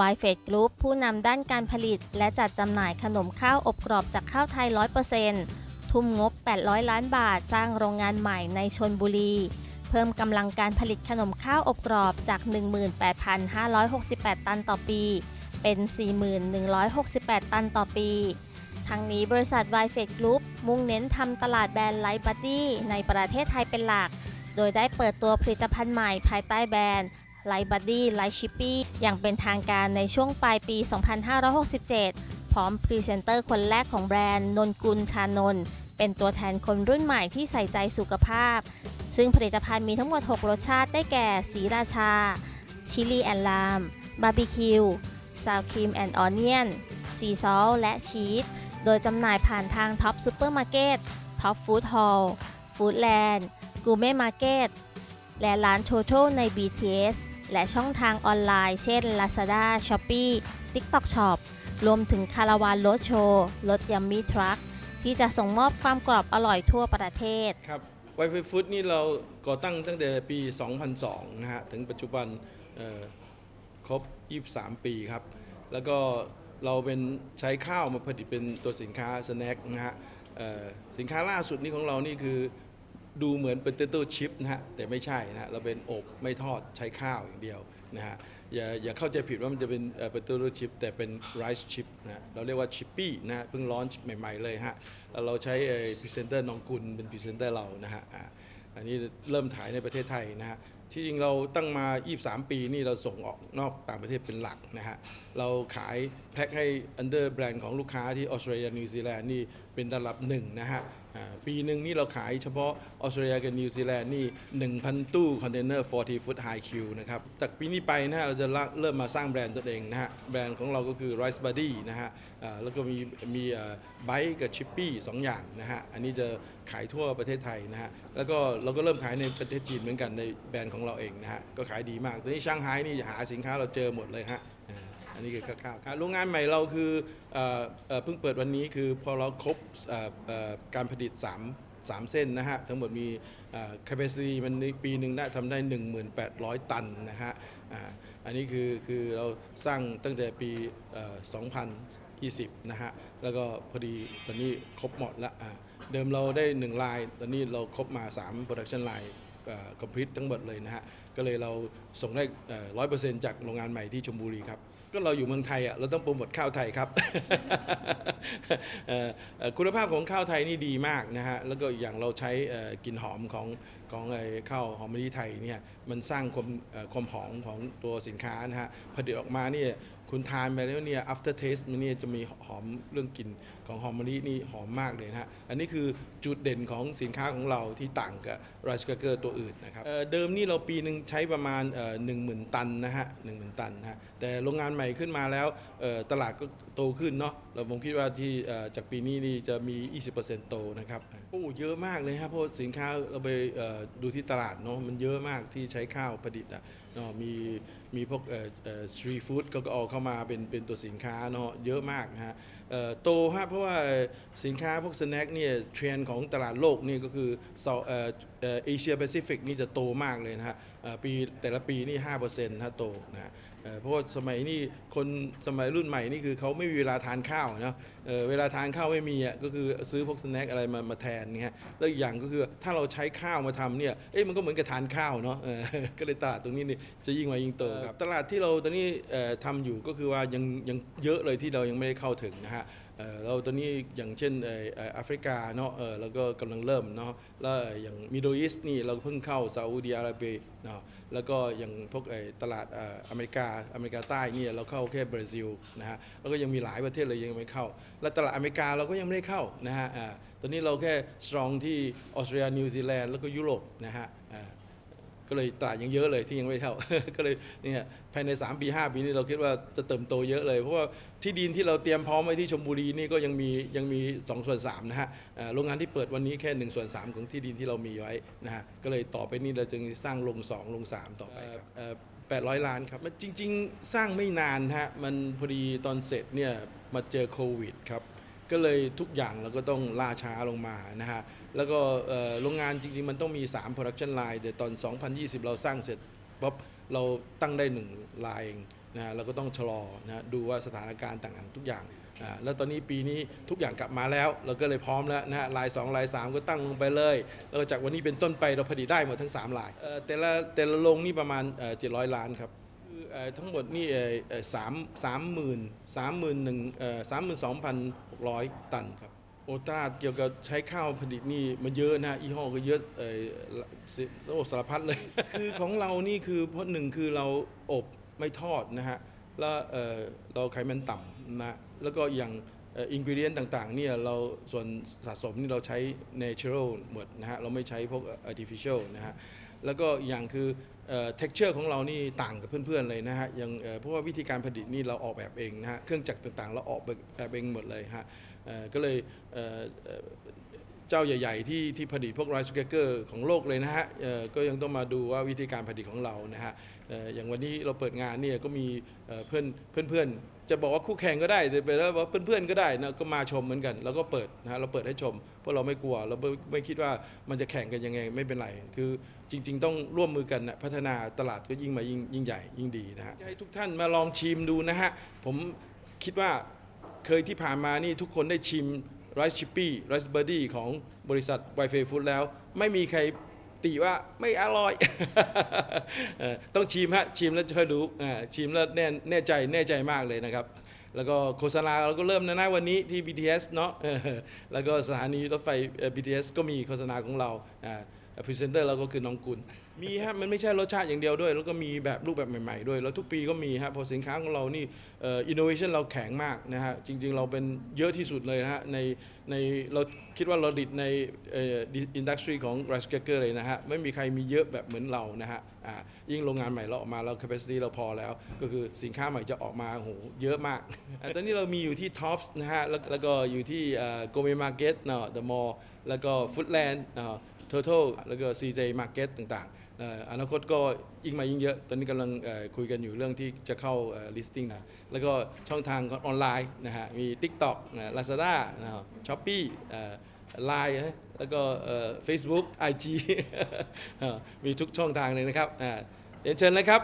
วายเฟดกรุ๊ปผู้นำด้านการผลิต และจัดจำหน่ายขนมข้าวอบกรอบจากข้าวไทย 100%ทุ่มงบ 800 ล้านบาทสร้างโรงงานใหม่ในชนบุรี เพิ่มกำลังการผลิตขนมข้าวอบกรอบจาก 18,568 ตันต่อปี เป็น 4168 ตันต่อปี ทั้งนี้บริษัท y f e d Group มุ่งเน้นทำตลาดแบรนด์ไลฟ์บัดดี้ในประเทศไทยเป็นหลัก โดยได้เปิดตัวผลิตภัณฑ์ใหม่ภายใต้แบรนด์ ไลฟ์บัดดี้ไลฟ์ชิปปี้อย่างเป็นทางการในช่วงปลายปี 2567 พร้อมพรีเซนเตอร์คนแรกของแบรนด์ นนกุลชานนท์เป็นตัวแทนคนรุ่นใหม่ที่ใส่ใจสุขภาพ ซึ่งผลิตภัณฑ์มีทั้งหมด 6 รสชาติได้แก่ สีราชา ชิลีแอนลาม บาร์บีคิว ซาวครีมแอนด์ออเนียน ซีซอล และชีส โดยจำหน่ายผ่านทางท็อปซูเปอร์มาร์เก็ต ท็อปฟู้ดฮอลล์ ฟู้ดแลนด์ กูเม่มาร์เก็ต และร้านโ o โ o ใน BTS และช่องทางออนไลน์ เช่น Lazada, Shopee, TikTok Shop รวมถึงคาราวานรถโชว์รถยัมมี่ทรัคที่จะส่งมอบความกรอบอร่อยทั่วประเทศ ครับไวไฟฟู้ดนี่เราก่อตั้งตั้งแต่ปี 2002 นะฮะ ถึงปัจจุบันเอ่อครบ 23 ปีครับ แล้วก็เราเป็นใช้ข้าวมาผลิตเป็นตัวสินค้าสแน็คนะฮะสินค้าล่าสุดนี้ของเรานี่คือ ดูเหมือนเป็นเตโต้ชิพนะฮะแต่ไม่ใช่นะฮะเราเป็นอบไม่ทอดใช้ข้าวอย่างเดียวนะฮะอย่าอย่าเข้าใจผิดว่ามันจะเป็นเป็นเตโต้ชิพแต่เป็นไรซ์ชิพนะฮะเราเรียกว่าชิปปี้นะฮะเพิ่งร้อนใหม่ๆเลยฮะแล้วเราใช้พรีเซนเตอร์น้องกุลเป็นพรีเซนเตอร์เรานะฮะอันนี้เริ่มถ่ายในประเทศไทยนะฮะที่จริงเราตั้งมา 23 ปีนี่เราส่งออกนอกต่างประเทศเป็นหลักนะฮะ เราขายแพ็คให้อันเดอร์แบรนด์ของลูกค้าที่ออสเตรเลียนิวซีแลนด์นี่เป็นระดับหนึ่งนะฮะ ปีหนึ่งนี่เราขายเฉพาะออสเตรเลียกับนิวซีแลนด์นี่ 1,000 ตู้คอนเทนเนอร์40 foot high Q นะครับจากปีนี้ไปนะฮะเราจะเริ่มมาสร้างแบรนด์ตัวเองนะฮะแบรนด์ของเราก็คือ Rice Buddy นะฮะแล้วก็มีมีไบค์กับชิปปี้สองอย่างนะฮะอันนี้จะขายทั่วประเทศไทยนะฮะแล้วก็เราก็เริ่มขายในประเทศจีนเหมือนกันในแบรนด์ของเราเองนะฮะก็ขายดีมากตอนนี้ช่างไฮ้นี่หาสินค้าเราเจอหมดเลยฮะ อันนี้คือคร่าวๆครับโรงงานใหม่เราคือเอ่อเอ่อเพิ่งเปิดวันนี้คือพอเราครบเอ่อเอ่อการผลิต3 3 เส้นนะฮะ ทั้งหมดมีเอ่อ capacity มันในปีหนึ่งได้ทำได้ 1,800 ตันนะฮะอ่าอันนี้คือคือเราสร้างตั้งแต่ปีเอ่อ2020 นะฮะ แล้วก็พอดีตอนนี้ครบหมดละอ่าเดิมเราได้ 1 ลาย ตอนนี้เราครบมา3 production line คอมพลีททั้งหมดเลยนะฮะก็เลยเราส่งได้ร้อยเปอร์เซ็นต์จากโรงงานใหม่ที่ชลบุรีครับ ก็เราอยู่เมืองไทยอะเราต้องโปรโมทข้าวไทยครับ คุณภาพของข้าวไทยนี่ดีมากนะฮะ แล้วก็อย่างเราใช้กลิ่นหอมของของไอ้ข้าวหอมมะลิไทยเนี่ยมันสร้างความความหอมของตัวสินค้านะฮะผลิตออกมาเนี่ยคุณทานไปแล้วเนี่ย after taste มันเนี่ยจะมีหอมเรื่องกลิ่นของหอมมะลินี่หอมมากเลยนะฮะ อันนี้คือจุดเด่นของสินค้าของเราที่ต่างกับไรซ์เกอร์ตัวอื่นนะครับเเดิมนี่เราปีหนึ่งใช้ประมาณหนึ่งหมื่นตันนะฮะหนึ่งหมื่นตันนะฮะแต่โรงงานใหม่ขึ้นมาแล้วตลาดก็โตขึ้นเนาะเราผมคิดว่าที่จากปีนี้นี่จะมี 20%โตนะครับโอ้เยอะมากเลยครับเพราะสินค้าเราไปดูที่ตลาดเนาะมันเยอะมากที่ใช้ข้าวผลิตอะเนาะมีมีพวกสตรีทฟู้ดก็เอาเข้ามาเป็นเป็นตัวสินค้าเนาะเยอะมากนะฮะ โตฮะเพราะว่าสินค้าพวกสแน็คเนี่ยเทรนด์ของตลาดโลกนี่ก็คือเอเชียแปซิฟิกนี่จะโตมากเลยนะฮะปีแต่ละปีนี่5%นะฮะโตนะฮะเอ่อเพราะว่าสมัยนี้คนสมัยรุ่นใหม่นี่คือเขาไม่มีเวลาทานข้าวเนาะเเวลาทานข้าวไม่มีอะก็คือซื้อพวกสแน็คอะไรมามาแทนเงี้ยแล้วอีกอย่างก็คือถ้าเราใช้ข้าวมาทำเนี่ยเอ้ยมันก็เหมือนกับทานข้าวเนาะก็เลยตลาดตรงนี้นี่จะยิ่งมายิ่งโตครับตลาดที่เราตอนนี้เอ่อทำอยู่ก็คือว่ายังยังเยอะเลยที่เรายังไม่ได้เข้าถึงนะฮะ เราตอนนี้อย่างเช่นแอฟริกาเนาะเออแล้วก็กำลังเริ่มเนาะแล้วอย่างมิด d ด e อีสนี่เราเพิ่งเข้าซาอุดิอาระเบียเนาะแล้วก็อย่างพวกตลาดอเมริกาอเมริกาใต้เนี่ยเราเข้าแค่บราซิลนะฮะแล้วก็ยังมีหลายประเทศเลยยังไม่เข้า แล้วตลาดอเมริกาเราก็ยังไม่ได้เข้านะฮะตอนนี้เราแค่สตรองที่ออสเตรเลียนิวซีแลนด์แล้วก็ยุโรปนะฮะ ก็เลยตลาดยังเยอะเลยที่ยังไม่เท่า ก็เลยเนี่ยภายใน 3 ปี 5 ปีนี้เราคิดว่าจะเติมโตเยอะเลย เพราะว่าที่ดินที่เราเตรียมพร้อมไว้ที่ชมบุรีนี่ก็ยังมียังมี2ส่วน3นะฮะเอ่อโรงงานที่เปิดวันนี้แค่1ส่วน3ของที่ดินที่เรามีไว้นะฮะก็เลยต่อไปนี้เราจึงสร้างลง2ลง3 ต่อไปครับเอ่อ800 ล้านครับมันจริง ๆ สร้างไม่นานฮะมันพอดีตอนเสร็จเนี่ยมาเจอโควิดครับก็เลยทุกอย่างเราก็ต้องล่าช้าลงมานะฮะ แล้วก็โรงงานจริง ๆ มันต้องมี 3 production line แต่ตอน 2020 เราสร้างเสร็จป๊บเราตั้งได้1ลายเองนะเราก็ต้องชะลอนะดูว่าสถานการณ์ต่างๆทุกอย่างอ่าแล้วตอนนี้ปีนี้ทุกอย่างกลับมาแล้ว เราก็เลยพร้อมแล้วนะฮะลาย 2 ลาย 3 ก็ตั้งลงไปเลย แล้วจากวันนี้เป็นต้นไปเราผลิตได้หมดทั้ง 3 ลายเอ่อแต่ละแต่ละโรงนี่ประมาณเอ่อ700ล้านครับคือทั้งหมดนี่สามสามหมื่นสามหมื่นหนึ่งเอ่อสามหมื่นสองพันหกร้อยตันครับ โอตราเกี่ยวกับใช้ข้าวผลิตนี่มันเยอะนะยี่ห้อก็เยอะเออโอ้สารพัดเลย คือของเรานี่คือเพราะหนึ่งคือเราอบไม่ทอดนะฮะแล้วเออเราไขมันต่ำนะแล้วก็อย่างอินกิเดียนต่างๆเนี่ยเราส่วนสะสมนี่เราใช้ natural หมดนะฮะเราไม่ใช้พวก artificial นะฮะแล้วก็อย่างคือเอ่อ texture ของเรานี่ต่างกับเพื่อนๆเลยนะฮะอย่างเพราะว่าวิธีการผลิตนี่เราออกแบบเองนะฮะเครื่องจักรต่างๆ เราออกแบบเองหมดเลยฮะ ก็เลยเจ้าใหญ่ ๆ ที่ที่ผลิตพวก rice cracker ของโลกเลยนะฮะก็ยังต้องมาดูว่าวิธีการผลิตของเรานะฮะออย่างวันนี้เราเปิดงานเนี่ยก็มีเพื่อนเพื่อนๆจะบอกว่าคู่แข่งก็ได้แต่ไปแล้วว่าเพื่อนๆก็ได้นะก็มาชมเหมือนกัน แล้วก็เปิดนะฮะเราเปิดให้ชม เพราะเราไม่กลัว เราไม่ไม่คิดว่ามันจะแข่งกันยังไงไม่เป็นไร คือจริง ๆ ต้องร่วมมือกันนะพัฒนาตลาดก็ยิ่งมายิ่งยิ่งใหญ่ยิ่งดีนะฮะให้ทุกท่านมาลองชิมดูนะฮะผมคิดว่า เคยที่ผ่านมานี่ทุกคนได้ชิมไรซ์ชิปปี้ไรซ์เบอร์ดี้ของบริษัทไวเฟฟู้ดแล้ว ไม่มีใครติว่าไม่อร่อย ต้องชิมฮะชิมแล้วจะค่อยรู้ชิมแล้วแน่แน่ใจแน่ใจมากเลยนะครับ แล้วก็โฆษณาเราก็เริ่มแล้วนะวันนี้ที่ BTS เนาะแล้วก็สถานีรถไฟ BTS ก็มีโฆษณาของเรา พรีเซนเตอร์เราก็คือน้องกุลมีฮะมันไม่ใช่รสชาติอย่างเดียวด้วย แล้วก็มีแบบรูปแบบใหม่ๆด้วย แล้วทุกปีก็มีฮะพอสินค้าของเรานี่อินโนเวชันเราแข็งมากนะฮะจริง ๆ เราเป็นเยอะที่สุดเลยนะฮะในในเราคิดว่าเราดิดในอินดัสทรีของ rice cracker เลยนะฮะไม่มีใครมีเยอะแบบเหมือนเรานะฮะอ่ายิ่งโรงงานใหม่เราออกมาเรา capacity เราพอแล้ว ก็คือสินค้าใหม่จะออกมาโหเยอะมาก ตอนนี้เรามีอยู่ที่ Tops นะฮะแล้วแล้วก็อยู่ที่โกเมมาร์เก็ตเนาะ The Mall แล้วก็ Foodland เนาะ Total แล้วก็ CJ Market ต่างๆ อนาคตก็ยิ่งมายิ่งเยอะ ตอนนี้กำลังคุยกันอยู่เรื่องที่จะเข้า listing นะ แล้วก็ช่องทางออนไลน์นะฮะ มี TikTok นะ Lazada นะ Shopee เอ่อ Line นะแล้วก็ Facebook IG มีทุกช่องทางเลยนะครับเรียนเชิญเลยครับ